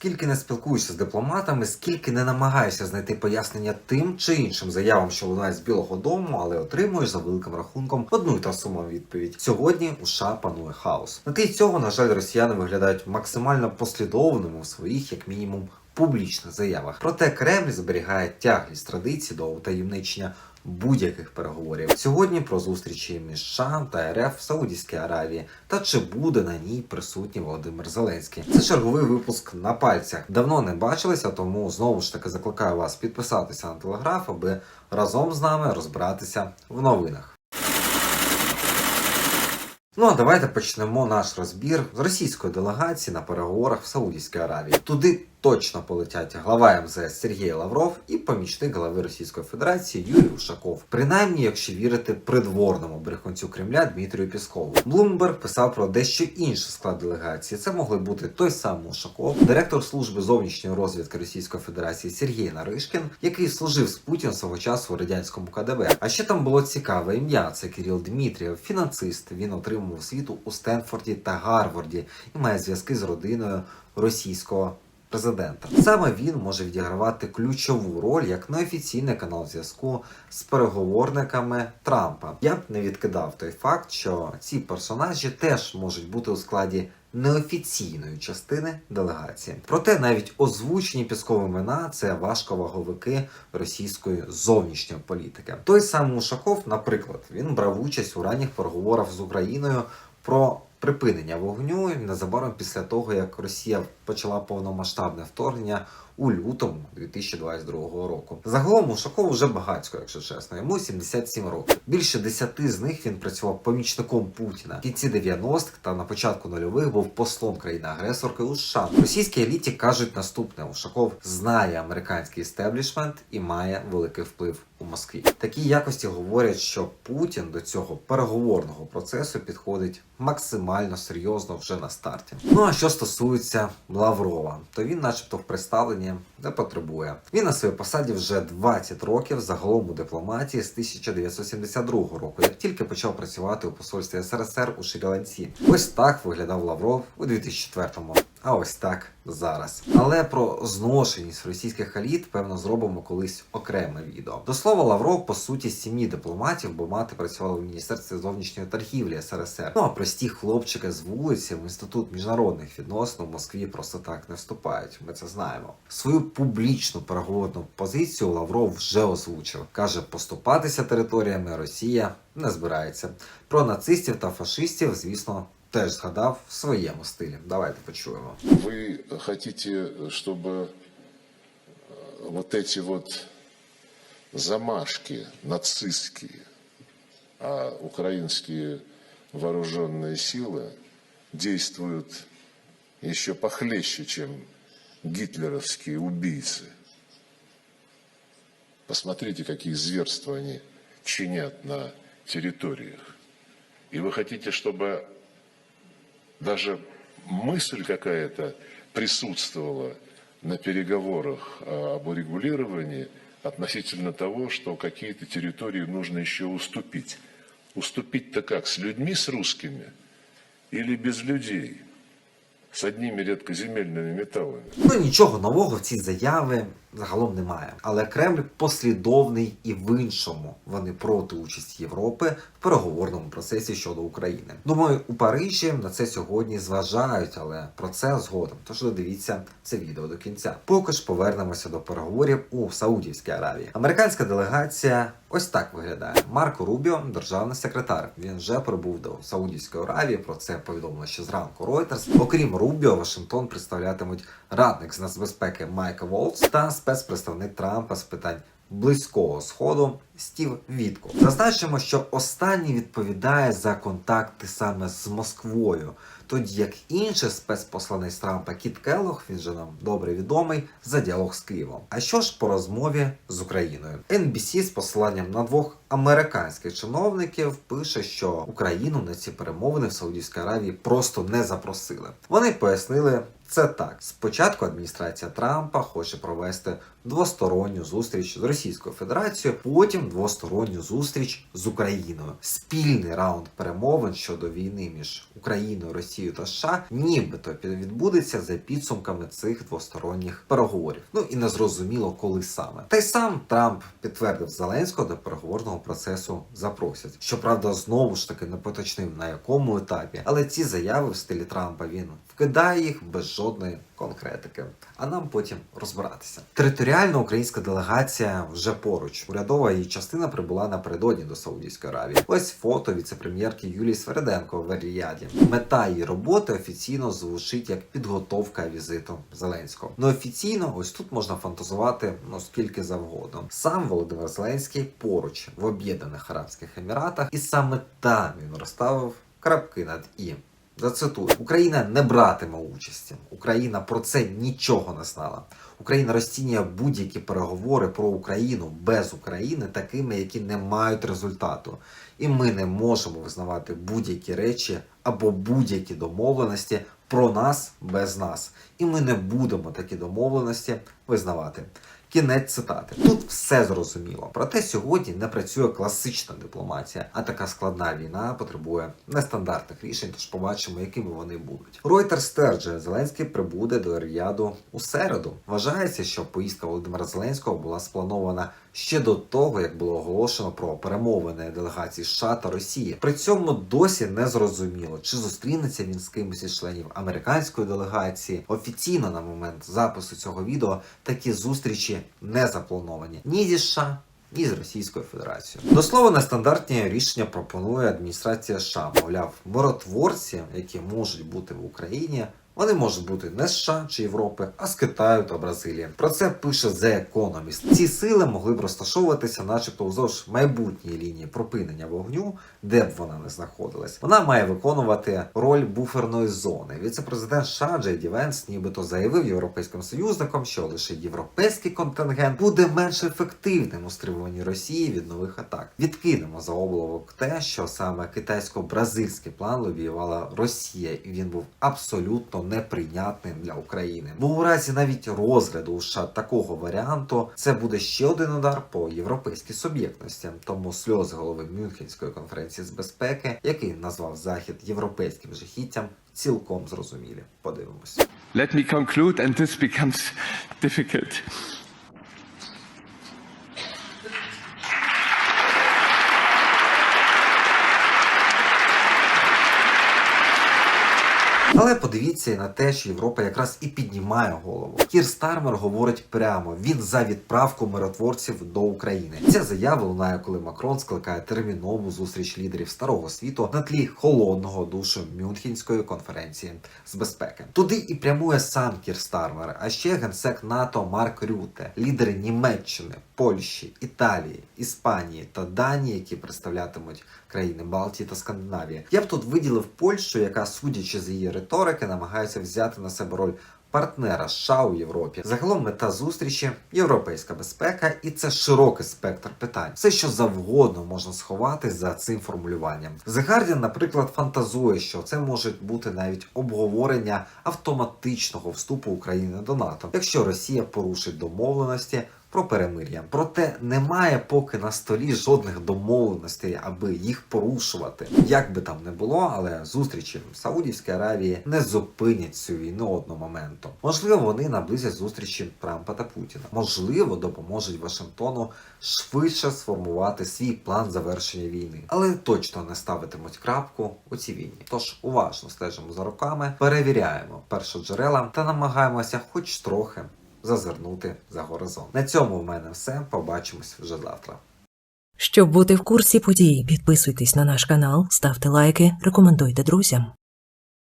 Скільки не спілкуюся з дипломатами, скільки не намагаюся знайти пояснення тим чи іншим заявам, що лунають з Білого Дому, але отримуєш за великим рахунком одну та саму відповідь. Сьогодні у США панує хаос. На тлі цього, на жаль, росіяни виглядають максимально послідовними у своїх, як мінімум, публічних заявах. Проте Кремль зберігає тяглість традицій до утаємничення будь-яких переговорів. Сьогодні про зустрічі між США та РФ в Саудівській Аравії та чи буде на ній присутній Володимир Зеленський. Це черговий випуск на пальцях. Давно не бачилися, тому знову ж таки закликаю вас підписатися на телеграф, аби разом з нами розбиратися в новинах. Ну а давайте почнемо наш розбір з російської делегації на переговорах в Саудівській Аравії. Туди точно полетять глава МЗС Сергій Лавров і помічник глави Російської Федерації Юрій Ушаков. Принаймні, якщо вірити придворному брехунцю Кремля Дмитрію Піскову. Блумберг писав про дещо інший склад делегації. Це могли бути той самий Ушаков, директор служби зовнішньої розвідки Російської Федерації Сергій Наришкін, який служив з Путіним свого часу у радянському КДБ. А ще там було цікаве ім'я. Це Кирил Дмитрієв, фінансист. Він отримав освіту у Стенфорді та Гарварді і має зв'язки з родиною російського президента. Саме він може відігравати ключову роль як неофіційний канал зв'язку з переговорниками Трампа. Я б не відкидав той факт, що ці персонажі теж можуть бути у складі неофіційної частини делегації. Проте навіть озвучені піскові імена це важковаговики російської зовнішньої політики. Той самий Ушаков, наприклад, він брав участь у ранніх переговорах з Україною про припинення вогню незабаром після того, як Росія почала повномасштабне вторгнення у лютому 2022 року. Загалом Ушаков вже багатько, якщо чесно. Йому 77 років. Більше 10 з них він працював помічником Путіна. В кінці 90-х та на початку нульових був послом країни-агресорки у США. Російській еліті кажуть наступне: Ушаков знає американський істеблішмент і має великий вплив у Москві. Такі якості говорять, що Путін до цього переговорного процесу підходить максимально серйозно вже на старті. Ну а що стосується Лаврова, то він, начебто, в представленні не потребує. Він на своїй посаді вже 20 років загалом у дипломатії з 1972 року, як тільки почав працювати у посольстві СРСР у Шрі-Ланці. Ось так виглядав Лавров у 2004-му. А ось так зараз. Але про зношеність російських еліт, певно, зробимо колись окреме відео. До слова, Лавров, по суті, сім'ї дипломатів, бо мати працювала в Міністерстві зовнішньої торгівлі СРСР. Ну а прості хлопчики з вулиці в інститут міжнародних відносин у Москві просто так не вступають. Ми це знаємо. Свою публічну переговорну позицію Лавров вже озвучив. каже, поступатися територіями Росія не збирається. Про нацистів та фашистів, звісно. Теж згадав в своєму стилі. Давайте почуємо. Вы хотите, чтобы э, вот эти вот замашки нацистские, а украинские вооруженные силы действуют еще похлеще, чем гитлеровские убийцы. Посмотрите, какие зверства они чинят на территориях. И вы хотите, чтобы даже мысль какая-то присутствовала на переговорах об урегулировании относительно того, что какие-то территории нужно еще уступить. Уступить-то как? С людьми, с русскими? Или без людей? С одними редкоземельными металлами? Ну нічого нового в цій заяві загалом немає. Але Кремль послідовний і в іншому. Вони проти участі Європи в переговорному процесі щодо України. Думаю, у Парижі на це сьогодні зважають, але про це згодом. Тож додивіться це відео до кінця. Поки ж повернемося до переговорів у Саудівській Аравії. Американська делегація ось так виглядає. Марко Рубіо, державний секретар. Він вже прибув до Саудівської Аравії. Про це повідомили ще зранку Reuters. Окрім Рубіо, Вашингтон представлятимуть радник з нацбезпеки Майка Волц та спецпредставник Трампа з питань близького сходу Стів Вітко. Зазначимо, що останній відповідає за контакти саме з Москвою, тоді як інший спецпосланець Трампа Кіт Келлог, він же нам добре відомий, за діалог з Києвом. А що ж по розмові з Україною? NBC з посиланням на двох американських чиновників пише, що Україну на ці перемовини в Саудівській Аравії просто не запросили. Вони пояснили. Це так. Спочатку адміністрація Трампа хоче провести двосторонню зустріч з Російською Федерацією, потім двосторонню зустріч з Україною. Спільний раунд перемовин щодо війни між Україною, Росією та США, нібито відбудеться за підсумками цих двосторонніх переговорів. Ну і незрозуміло, коли саме. Та й сам Трамп підтвердив Зеленського до переговорного процесу запросять. Щоправда, знову ж таки не поточнив на якому етапі, але ці заяви в стилі Трампа він вкидає їх без жодної конкретики. А нам потім розбиратися. Територіально українська делегація вже поруч. Урядова її частина прибула напередодні до Саудівської Аравії. Ось фото віцепрем'єрки Юлії Свериденко в Ріяді. Мета її роботи офіційно звучить як підготовка візиту Зеленського. Неофіційно, ось тут можна фантазувати ну скільки завгодно. Сам Володимир Зеленський поруч в Об'єднаних Арабських Еміратах, і саме там він розставив крапки над і. Зацитую: Україна не братиме участі. Україна про це нічого не знала. Україна розцінює будь-які переговори про Україну без України такими, які не мають результату. І ми не можемо визнавати будь-які речі або будь-які домовленості про нас без нас. І ми не будемо такі домовленості визнавати. Кінець цитати. Тут все зрозуміло. Проте сьогодні не працює класична дипломатія, а така складна війна потребує нестандартних рішень, тож побачимо, якими вони будуть. Ройтер стверджує, Зеленський прибуде до Ріаду у середу. Вважається, що поїздка Володимира Зеленського була спланована ще до того, як було оголошено про перемовини делегацій США та Росії. При цьому досі не зрозуміло, чи зустрінеться він з кимось із членів американської делегації. Офіційно на момент запису цього відео такі зустрічі не заплановані ні зі США. Ні з Російською Федерацією. До слова, нестандартні рішення пропонує адміністрація США. Мовляв, миротворці, які можуть бути в Україні, вони можуть бути не з США чи Європи, а з Китаю та Бразилії. Про це пише The Economist. Ці сили могли б розташовуватися, начебто, вздовж майбутньої лінії припинення вогню, де б вона не знаходилась. Вона має виконувати роль буферної зони. Віце-президент США Джей Венс нібито заявив європейським союзникам, що лише європейський контингент буде менш ефективним у стримуванні Росії від нових атак. Відкинемо за облавок те, що саме китайсько-бразильський план лобіювала Росія, і він був абсолютно неприйнятним для України. Бо у разі навіть розгляду у США такого варіанту це буде ще один удар по європейській суб'єктності. Тому сльози голови Мюнхенської конференції з безпеки, який назвав захід європейським жахіттям, цілком зрозумілі. Подивимось. Let me conclude, and this becomes difficult. Але подивіться на те, що Європа якраз і піднімає голову. Кір Стармер говорить прямо: він за відправку миротворців до України. Ця заява лунає, коли Макрон скликає термінову зустріч лідерів старого світу на тлі холодного душу Мюнхенської конференції з безпеки. Туди і прямує сам Кір Стармер, а ще генсек НАТО Марк Рюте, лідери Німеччини, Польщі, Італії, Іспанії та Данії, які представлятимуть країни Балтії та Скандинавії. Я б тут виділив Польщу, яка, судячи з її риторики, намагається взяти на себе роль партнера США у Європі. Загалом мета зустрічі європейська безпека, і це широкий спектр питань. Все, що завгодно можна сховати за цим формулюванням. Guardian, наприклад, фантазує, що це може бути навіть обговорення автоматичного вступу України до НАТО, якщо Росія порушить домовленості про перемир'я. Проте немає поки на столі жодних домовленостей, аби їх порушувати. Як би там не було, але зустрічі в Саудівській Аравії не зупинять цю війну одномоментно. Можливо, вони наблизять зустрічі Трампа та Путіна. Можливо, допоможуть Вашингтону швидше сформувати свій план завершення війни, але точно не ставитимуть крапку у цій війні. Тож уважно стежимо за руками, перевіряємо першоджерела та намагаємося, хоч трохи зазирнути за горизонт. На цьому в мене все. Побачимось вже завтра. Щоб бути в курсі подій, підписуйтесь на наш канал, ставте лайки, рекомендуйте друзям.